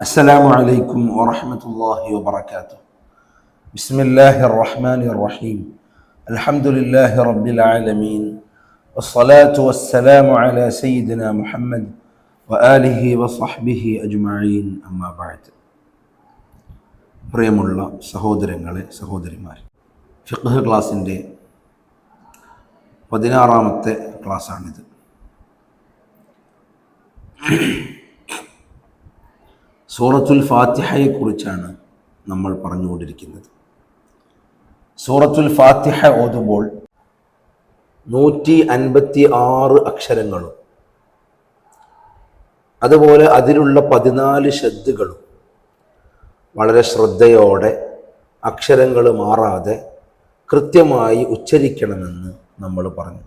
السلام عليكم ورحمة الله وبركاته بسم الله الرحمن الرحيم الحمد لله رب العالمين والصلاة والسلام على سيدنا محمد وآله وصحبه أجمعين أما بعد പ്രിയമുള്ള സഹോദരങ്ങളെ സഹോദരിമാർ ഫിഖ് ക്ലാസിൻ്റെ പതിനാറാമത്തെ ക്ലാസ്സാണിത് സൂറത്തുൽ ഫാത്തിഹയെക്കുറിച്ചാണ് നമ്മൾ പറഞ്ഞുകൊണ്ടിരിക്കുന്നത്. സൂറത്തുൽ ഫാത്തിഹ ഓതുമ്പോൾ നൂറ്റി അൻപത്തി ആറ് അക്ഷരങ്ങളും അതുപോലെ അതിലുള്ള പതിനാല് ശബ്ദുകളും വളരെ ശ്രദ്ധയോടെ അക്ഷരങ്ങൾ മാറാതെ കൃത്യമായി ഉച്ചരിക്കണമെന്ന് നമ്മൾ പറഞ്ഞു.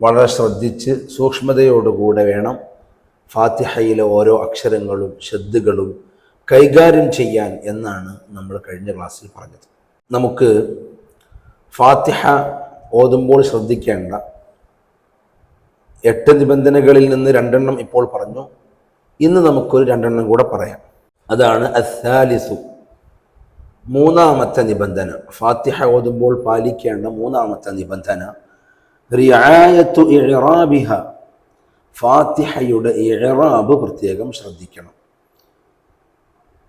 വളരെ ശ്രദ്ധിച്ച് സൂക്ഷ്മതയോടുകൂടെ വേണം ഫാത്തിഹയിലെ ഓരോ അക്ഷരങ്ങളും ശബ്ദുകളും കൈകാര്യം ചെയ്യാൻ എന്നാണ് നമ്മൾ കഴിഞ്ഞ ക്ലാസ്സിൽ പറഞ്ഞത്. നമുക്ക് ഫാത്തിഹ ഓതുമ്പോൾ ശ്രദ്ധിക്കേണ്ട എട്ട് നിബന്ധനകളിൽ നിന്ന് രണ്ടെണ്ണം ഇപ്പോൾ പറഞ്ഞു. ഇന്ന് നമുക്കൊരു രണ്ടെണ്ണം കൂടെ പറയാം. അതാണ് അസാലിസു മൂന്നാമത്തെ നിബന്ധന. ഫാത്തിഹ ഓതുമ്പോൾ പാലിക്കേണ്ട മൂന്നാമത്തെ നിബന്ധന. റിയായത്തു ഇറാബിഹ. ഫാത്തിഹയുടെ ഇഴറാബ് പ്രത്യേകം ശ്രദ്ധിക്കണം.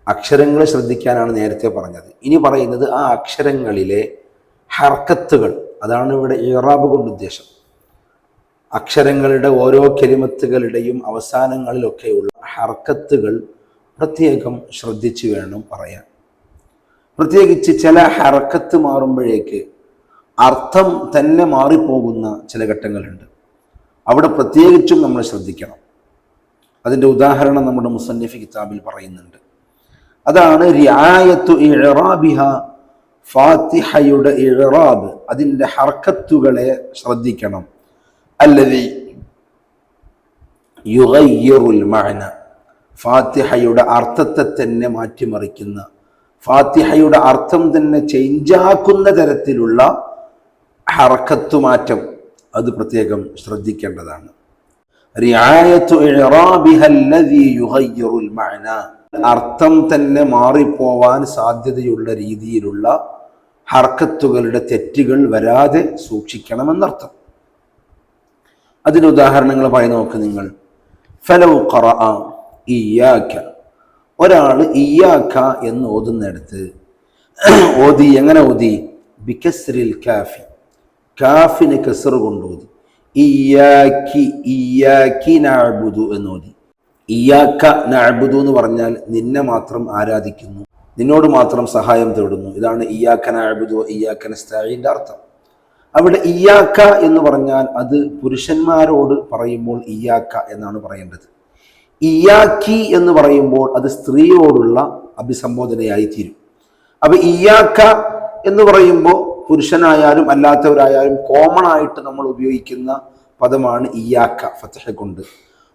അക്ഷരങ്ങൾ ശ്രദ്ധിക്കാനാണ് നേരത്തെ പറഞ്ഞത്. ഇനി പറയുന്നത് ആ അക്ഷരങ്ങളിലെ ഹർക്കത്തുകൾ. അതാണ് ഇവിടെ ഇറാബ് കൊണ്ട് ഉദ്ദേശം. അക്ഷരങ്ങളുടെ ഓരോ കെലിമത്തുകളുടെയും അവസാനങ്ങളിലൊക്കെയുള്ള ഹർക്കത്തുകൾ പ്രത്യേകം ശ്രദ്ധിച്ചു വേണം പറയാൻ. പ്രത്യേകിച്ച് ചില ഹർക്കത്ത് മാറുമ്പോഴേക്ക് അർത്ഥം തന്നെ മാറിപ്പോകുന്ന ചില ഘട്ടങ്ങളുണ്ട്. അവിടെ പ്രത്യേകിച്ചും നമ്മൾ ശ്രദ്ധിക്കണം. അതിന്റെ ഉദാഹരണം നമ്മുടെ മുസന്നിഫ് കിതാബിൽ പറയുന്നുണ്ട്. അതാണ് റിയായത്തു ഇഴറാബിഹ ഫാത്തിഹയുടെ ഇഴറാബ് അതിന്റെ ഹർക്കത്തുകളെ ശ്രദ്ധിക്കണം. അല്ലതി യുഗയ്യറുൽ മഅന ഫാത്തിഹയുടെ അർത്ഥത്തെ തന്നെ മാറ്റിമറിക്കുന്ന ഫാത്തിഹയുടെ അർത്ഥം തന്നെ ചേഞ്ചാക്കുന്ന തരത്തിലുള്ള ഹർക്കത്തു മാറ്റം. അത് പ്രത്യേകം ശ്രദ്ധിക്കേണ്ടതാണ്. അർത്ഥം തന്നെ മാറിപ്പോവാൻ സാധ്യതയുള്ള രീതിയിലുള്ള ഹർക്കത്തുകളുടെ തെറ്റുകൾ വരാതെ സൂക്ഷിക്കണമെന്നർത്ഥം. അതിന് ഉദാഹരണങ്ങൾ പറയും നോക്ക് നിങ്ങൾ. ഒരാൾ ഇയാക്ക എന്ന് ഓതുന്നിടത്ത് ഓതി എങ്ങനെ ഓതി? ബിക്കസ്രിൽ കാഫി. കാഫിന് കെസർ കൊണ്ട് ഓതി ഇയാക്കി ഇയാക്കി നാബുദു എന്ന് ഓതി ഇയാക്ക നാബുദു എന്ന് പറഞ്ഞാൽ നിന്നെ മാത്രം ആരാധിക്കുന്നു നിന്നോട് മാത്രം സഹായം തേടുന്നു. ഇതാണ് ഇയാക്ക നാബുദു ഇയാക്ക നസ്തായിന്റെ അർത്ഥം. അവിടെ ഇയാക്ക എന്ന് പറഞ്ഞാൽ അത് പുരുഷന്മാരോട് പറയുമ്പോൾ ഇയാക്ക എന്നാണ് പറയേണ്ടത്. ഇയാക്കി എന്ന് പറയുമ്പോൾ അത് സ്ത്രീയോടുള്ള അഭിസംബോധനയായി തീരും. അപ്പൊ ഇയാക്ക എന്ന് പറയുമ്പോൾ പുരുഷനായാലും അല്ലാത്തവരായാലും കോമൺ ആയിട്ട് നമ്മൾ ഉപയോഗിക്കുന്ന പദമാണ് ഇയാക്ക ഫത്തഹ കൊണ്ട്.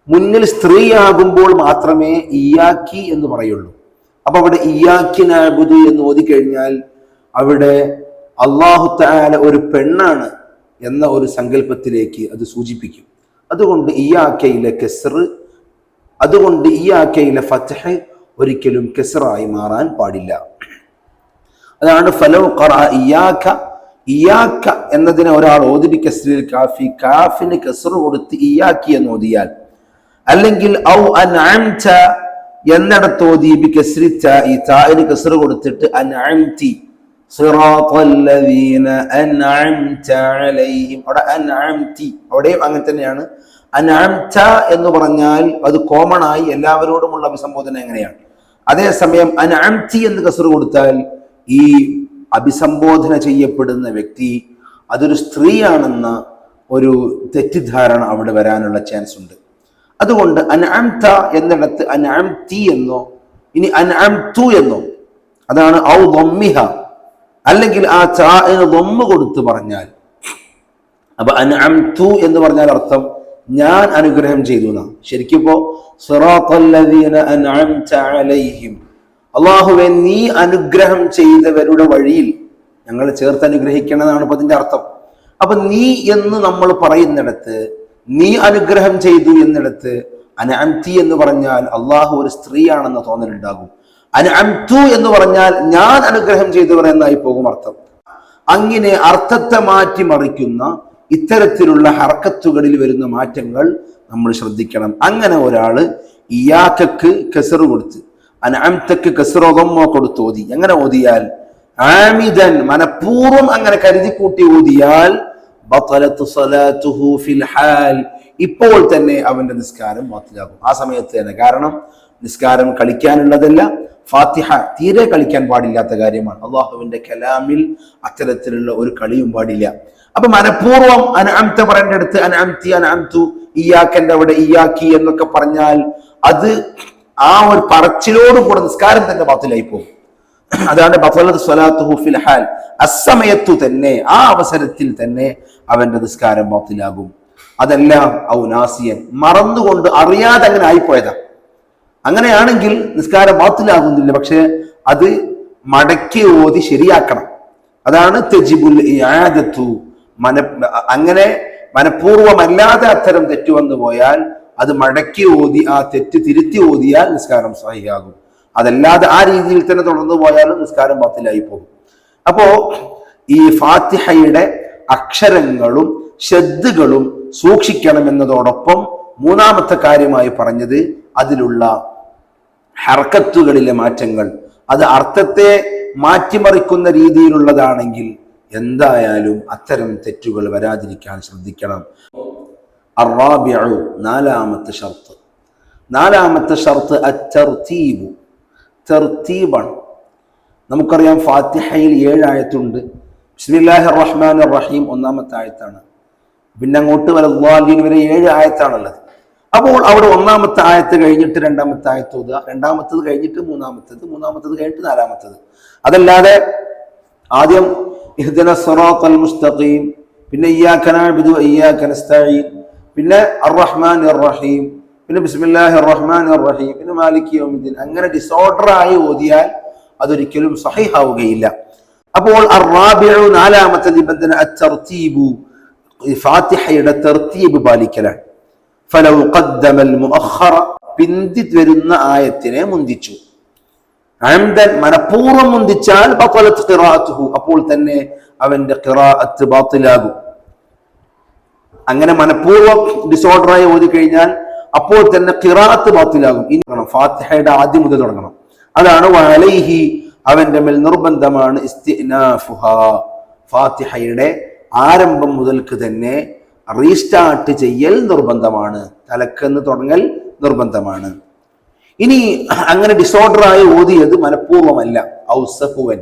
മുന്നിൽ സ്ത്രീയാകുമ്പോൾ മാത്രമേ ഇയാക്കി എന്ന് പറയുള്ളൂ. അപ്പൊ അവിടെ ഇയാക്കി നാബുദു എന്ന് ഓതിക്കഴിഞ്ഞാൽ അവിടെ അള്ളാഹു താല ഒരു പെണ്ണാണ് എന്ന ഒരു സങ്കല്പത്തിലേക്ക് അത് സൂചിപ്പിക്കും. അതുകൊണ്ട് ഇയാക്കയിലെ കെസർ അതുകൊണ്ട് ഇയാക്കയിലെ ഫത്തഹ് ഒരിക്കലും കെസറായി മാറാൻ പാടില്ല. അതാണ് ഫലവ് ഖറ ഇയാക്ക ഇയാക്ക എന്നതിനെ ഒരാൾ ഓതിരി കസ്രിൽ കാഫി. കാഫിന് കെസർ കൊടുത്ത് ഇയാക്കി എന്ന് ഓതിയാൽ. അല്ലെങ്കിൽ ഔ അൻഅംത എന്നിടത്ത് ഓതി ബി കസ്രി ഈ തായിന് കെസർ കൊടുത്തിട്ട് അൻഅംതി. അൻഅംതി അവിടെയും അങ്ങനെ തന്നെയാണ്. അൻഅംത എന്ന് പറഞ്ഞാൽ അത് കോമൺ ആയി എല്ലാവരോടുമുള്ള അഭിസംബോധന എങ്ങനെയാണ്? അതേസമയം അൻഅംതി എന്ന് കസർ കൊടുത്താൽ ഈ അഭിസംബോധന ചെയ്യപ്പെടുന്ന വ്യക്തി അതൊരു സ്ത്രീയാണെന്ന ഒരു തെറ്റിദ്ധാരണ അവിടെ വരാനുള്ള ചാൻസ് ഉണ്ട്. അതുകൊണ്ട് അൻഅംത എന്നിടത്ത് അൻഅംതി എന്നോ ഇനി അൻഅംതു എന്നോ അതാണ് ഔ ദൊമ്മിഹ അല്ലെങ്കിൽ ആ ചാന് ദൊമ്മ കൊടുത്ത് പറഞ്ഞാൽ. അപ്പൊ അൻഅംതു എന്ന് പറഞ്ഞാൽ അർത്ഥം ഞാൻ അനുഗ്രഹം ചെയ്തു എന്നാണ്. ശരിക്കും ഇപ്പോ സിറാത്തല്ലദീന അൻഅംത അലൈഹിം അള്ളാഹുവെ നീ അനുഗ്രഹം ചെയ്തവരുടെ വഴിയിൽ ഞങ്ങൾ ചേർത്ത് അനുഗ്രഹിക്കണമെന്നാണ് ഇപ്പൊ അതിന്റെ അർത്ഥം. അപ്പൊ നീ എന്ന് നമ്മൾ പറയുന്നിടത്ത് നീ അനുഗ്രഹം ചെയ്തു എന്നിടത്ത് അനഅംതി എന്ന് പറഞ്ഞാൽ അള്ളാഹു ഒരു സ്ത്രീയാണെന്ന് തോന്നലുണ്ടാകും. അനഅംതു എന്ന് പറഞ്ഞാൽ ഞാൻ അനുഗ്രഹം ചെയ്തവർ എന്നായി പോകും അർത്ഥം. അങ്ങനെ അർത്ഥത്തെ മാറ്റി മറിക്കുന്ന ഇത്തരത്തിലുള്ള ഹർക്കത്തുകളിൽ വരുന്ന മാറ്റങ്ങൾ നമ്മൾ ശ്രദ്ധിക്കണം. അങ്ങനെ ഒരാൾ ഇയാക്കക്ക് കസറ് കൊടുത്ത് അനഅംതക്ക് കസറൊതമ്മോ കൊടുത്ത് ഓതി. അങ്ങനെ ഓതിയാൽ? ആമിദൻ മനഃപൂർവം അങ്ങനെ കരുതി കൂട്ടി ഓതിയാൽ ഇപ്പോൾ തന്നെ അവന്റെ നിസ്കാരം ബാത്തിലാകും. ആ സമയത്ത് തന്നെ. കാരണം നിസ്കാരം കളിക്കാനുള്ളതല്ല ഫാത്തിഹ തീരെ കളിക്കാൻ പാടില്ലാത്ത കാര്യമാണ്. അള്ളാഹുവിന്റെ കലാമിൽ അത്തരത്തിലുള്ള ഒരു കളിയും പാടില്ല. അപ്പൊ മനഃപൂർവം അനഅംത പറയേണ്ട അടുത്ത് അനഅംതി അനഅംതു ഇയാക്കന്റെ അവിടെ ഇയാക്കി എന്നൊക്കെ പറഞ്ഞാൽ അത് ആ ഒരു പറച്ചിലോട് കൂടെ നിസ്കാരം തന്നെ ബാത്തിലായി പോകും. അതാണ് ഹാൽ. അസമയത്തു തന്നെ ആ അവസരത്തിൽ തന്നെ അവന്റെ നിസ്കാരം ബാത്തിലാകും. അതെല്ലാം ഔനാസിയൻ മറന്നുകൊണ്ട് അറിയാതെ അങ്ങനെ ആയിപ്പോയതാ. അങ്ങനെയാണെങ്കിൽ നിസ്കാരം ബാത്തിലാകുന്നില്ല പക്ഷെ അത് മടക്കി ഓതി ശരിയാക്കണം. അതാണ് തെജിബുൽ അങ്ങനെ മനഃപൂർവമല്ലാതെ അത്തരം തെറ്റുവന്നു പോയാൽ അത് മടക്കി ഓതി ആ തെറ്റ് തിരുത്തി ഓതിയാൽ നിസ്കാരം സഹിയാകും. അതല്ലാതെ ആ രീതിയിൽ തന്നെ തുടർന്നു പോയാലും നിസ്കാരം പത്തിലായി പോകും അപ്പോ ഈ ഫാത്തിഹയുടെ അക്ഷരങ്ങളും ശ്രദ്ധകളും സൂക്ഷിക്കണം എന്നതോടൊപ്പം മൂന്നാമത്തെ കാര്യമായി പറഞ്ഞത് അതിലുള്ള ഹർക്കത്തുകളിലെ മാറ്റങ്ങൾ. അത് അർത്ഥത്തെ മാറ്റിമറിക്കുന്ന രീതിയിലുള്ളതാണെങ്കിൽ എന്തായാലും അത്തരം തെറ്റുകൾ വരാതിരിക്കാൻ ശ്രദ്ധിക്കണം. അറാബിഉ നാലാമത്തെ ഷർത്ത്. നാലാമത്തെ ഷർത്ത് അത്തർത്തീബു. തെർത്തീബാണ്. നമുക്കറിയാം ഫാത്തിഹയിൽ ഏഴ് ആയത്തുണ്ട് റഹ്മാൻ റഹീം ഒന്നാമത്തെ ആയത്താണ്. പിന്നെ അങ്ങോട്ട് വരെ ദ്വാലിൻ വരെ ഏഴ് ആയത്താണുള്ളത്. അപ്പോൾ അവിടെ ഒന്നാമത്തെ ആയത്ത് കഴിഞ്ഞിട്ട് രണ്ടാമത്തെ ആയത്ത് ഓതുക. രണ്ടാമത്തത് കഴിഞ്ഞിട്ട് മൂന്നാമത്തത് മൂന്നാമത്തത് കഴിഞ്ഞിട്ട് നാലാമത്തത്. അതല്ലാതെ ആദ്യം ഇഹ്ദന സറാത്തൽ മുസ്തഖീം പിന്നെ ഇയ്യാക നഅ്ബുദു ഇയ്യാക നസ്തഈൻ പിന്നെ അർ റഹ്മാൻ റഹീം പിന്നെ ബിസ്മില്ലാഹി റഹ്മാൻ റഹീം പിന്നെ മാലിക് യൗമിദ്ദീൻ. അങ്ങനെ ഡിസോർഡർ ആയി ഓതിയാൽ അതൊരിക്കലും സഹിഹാവുകയില്ല. അപ്പോൾ അറാബിഉ നാലാമത്തെ നിബന്ധന അത്തർത്തീബു ഫാത്തിഹയുടെ തെർത്തീബ് പാലിക്കലാണ്. ഫലൗ ഖദ്ദമൽ മുഅഖറ പിന്തി വരുന്ന ആയത്തിനെ മുന്തിച്ചു. അഹമ്മദൻ മനഃപൂർവം മുന്തിച്ചാൽ അപ്പോൾ തന്നെ അവന്റെ ഖിറാഅത്ത് ബാത്തിലാകും. അങ്ങനെ മനഃപൂർവം ഡിസോർഡറായി ഓതി കഴിഞ്ഞാൽ അപ്പോൾ തന്നെ കിറാത്ത് ബാത്തിലാകും. ഇനി തുടങ്ങണം. ഫാത്തിഹയുടെ ആദ്യം മുതൽ തുടങ്ങണം. അതാണ് വലൈഹി അവന്റെ മേൽ നിർബന്ധമാണ് ഫാത്തിഹയുടെ ആരംഭം മുതൽക്ക് തന്നെ റീസ്റ്റാർട്ട് ചെയ്യൽ നിർബന്ധമാണ്. തലക്കെന്ന് തുടങ്ങൽ നിർബന്ധമാണ്. ഇനി അങ്ങനെ ഡിസോർഡറായി ഓതിയത് മനഃപൂർവമല്ല. ഔസഹുവൻ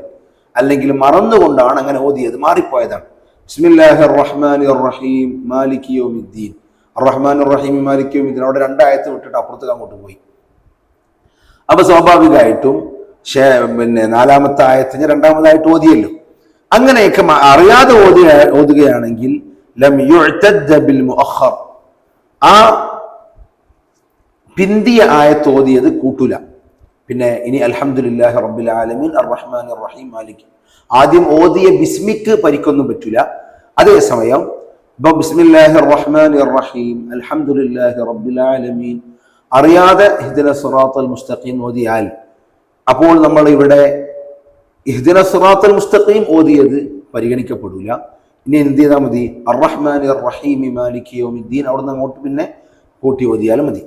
അല്ലെങ്കിൽ മറന്നുകൊണ്ടാണ് അങ്ങനെ ഓതിയത് മാറിപ്പോയതാണ്. ബിസ്മില്ലാഹി റഹ്മാൻ റഹീം മാലിക് യൗമിദ്ദീൻ. റഹ്മാൻ റഹീം മാലിക് യൗമിദ്ദീൻ. അവിടെ രണ്ടായത്ത് വിട്ടിട്ട് അപ്പുറത്തേക്ക് അങ്ങോട്ട് പോയി. അപ്പൊ സ്വാഭാവികമായിട്ടും പിന്നെ നാലാമത്തെ ആയത്തിന് രണ്ടാമതായിട്ട് ഓതിയല്ലോ. അങ്ങനെയൊക്കെ അറിയാതെ ഓതി ഓതുകയാണെങ്കിൽ ലം ബിൽ മുഅഖർ ആ പിന്തിയ ആയത്ത് ഓതിയത് കൂട്ടൂല. പിന്നെ ഇനി അൽഹംദുലില്ലാഹി റബ്ബിൽ ആലമീൻ അർ റഹ്മാൻ റഹീം മാലിക്. ആദ്യം ഓതിയ ബിസ്മിക്ക് പരിക്കൊന്നും പറ്റില്ല അതേസമയം ഇപ്പൊ ബിസ്മില്ലാഹി റഹ്മാൻ റഹീം അൽഹംദുലില്ലാഹി റബ്ബിൽ ആലമീൻ അറിയാതെ ഹിദ്ന മുസ്തഖീം ഓതിയാൽ അപ്പോൾ നമ്മൾ ഇവിടെ ഇഹ്ദിന സുറാത്തൽ മുസ്തഖീം ഓതിയത് പരിഗണിക്കപ്പെടില്ല ഇനി എന്ത് ചെയ്താൽ മതി? അറഹ്മാൻ റഹീമി മാലിക് യൗമിദ്ദീൻ അവിടെ നിന്ന് അങ്ങോട്ട് പിന്നെ കൂട്ടി ഓതിയാലും മതി.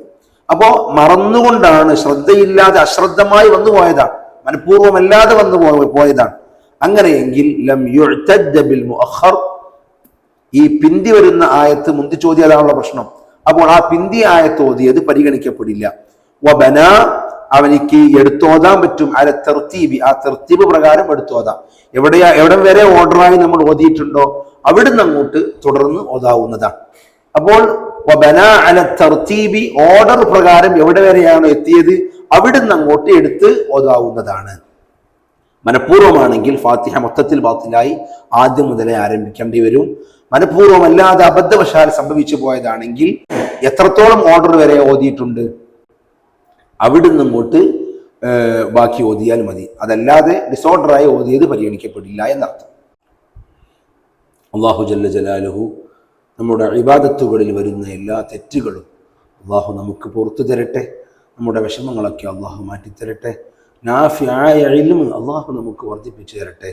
അപ്പോ മറന്നുകൊണ്ടാണ് ശ്രദ്ധയില്ലാതെ അശ്രദ്ധമായി വന്നു പോയതാണ് മനഃപൂർവമല്ലാതെ വന്നു പോയതാണ്. അങ്ങനെയെങ്കിൽ ബിൽ മുഅഖർ ഈ പിന്തി വരുന്ന ആയത്ത് മുന്തി ചോദ്യതാണുള്ള പ്രശ്നം. അപ്പോൾ ആ പിന്തി ആയത്ത് ഓതിയത് പരിഗണിക്കപ്പെടില്ല. വബന അവനിക്ക് എടുത്തോതാൻ പറ്റും. അര തെർത്തീബി ആ തെർത്തീബ് പ്രകാരം എടുത്തോതാം. എവിടെയാ എവിടെ വരെ ഓർഡറായി നമ്മൾ ഓതിയിട്ടുണ്ടോ? അവിടുന്ന് അങ്ങോട്ട് തുടർന്ന് ഓതാവുന്നതാണ്. അപ്പോൾ തെർത്തീബി ഓർഡർ പ്രകാരം എവിടെ വരെയാണ് എത്തിയത്? അവിടുന്ന് അങ്ങോട്ട് എടുത്ത് ഓതാവുന്നതാണ്. മനഃപൂർവമാണെങ്കിൽ ഫാത്തിഹ മൊത്തത്തിൽ ബാത്തിലായി ആദ്യം മുതലേ ആരംഭിക്കേണ്ടി വരും. മനഃപൂർവമല്ലാതെ അബദ്ധവശാൽ സംഭവിച്ചു പോയതാണെങ്കിൽ എത്രത്തോളം ഓർഡർ വരെ ഓതിയിട്ടുണ്ട്? അവിടുന്ന് ഇങ്ങോട്ട് ബാക്കി ഓതിയാൽ മതി. അതല്ലാതെ ഡിസോർഡറായി ഓതിയത് പരിഗണിക്കപ്പെടില്ല എന്നർത്ഥം. അള്ളാഹു ജല്ല ജലാലുഹു നമ്മുടെ ഇബാദത്തുകളിൽ വരുന്ന എല്ലാ തെറ്റുകളും അള്ളാഹു നമുക്ക് പുറത്തു തരട്ടെ നമ്മുടെ വിഷമങ്ങളൊക്കെ അള്ളാഹു മാറ്റിത്തരട്ടെ നാഫിയായ ഇൽമ് അള്ളാഹു നമുക്ക് വർദ്ധിപ്പിച്ചു തരട്ടെ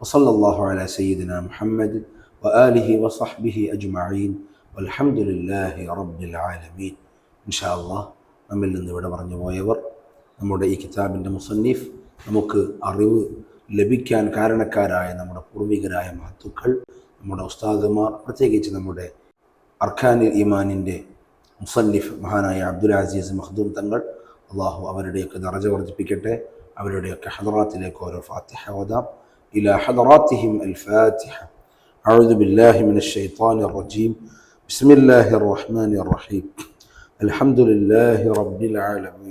വസല്ലല്ലാഹു അലാ സയ്യിദിന മുഹമ്മദ് وآله وصحبه أجمعين والحمد لله رب العالمين إن شاء الله നമ്മിൽ നിന്ന് ഇവിടെ പറഞ്ഞു പോയവർ നമ്മുടെ ഈ കിതാബിൻ്റെ മുസന്നീഫ് നമുക്ക് അറിവ് ലഭിക്കാൻ കാരണക്കാരായ നമ്മുടെ പൂർവികരായ മഹത്തുക്കൾ നമ്മുടെ ഉസ്താദുമാർ പ്രത്യേകിച്ച് നമ്മുടെ അർഖാനിൽ ഇമാനിൻ്റെ മുസന്നിഫ് മഹാനായ അബ്ദുൽ അസീസ് മഖ്ദൂം തങ്ങൾ അള്ളാഹു അവരുടെയൊക്കെ ദറജ വർദ്ധിപ്പിക്കട്ടെ അവരുടെയൊക്കെ ഹദറാത്തിലേക്ക് ഓരോ ഫാത്തിഹ ഓതാം ഇല ഹദറാത്തിഹിം അൽ ഫാത്തിഹ أعوذ بالله من الشيطان الرجيم بسم الله الرحمن الرحيم الحمد لله رب العالمين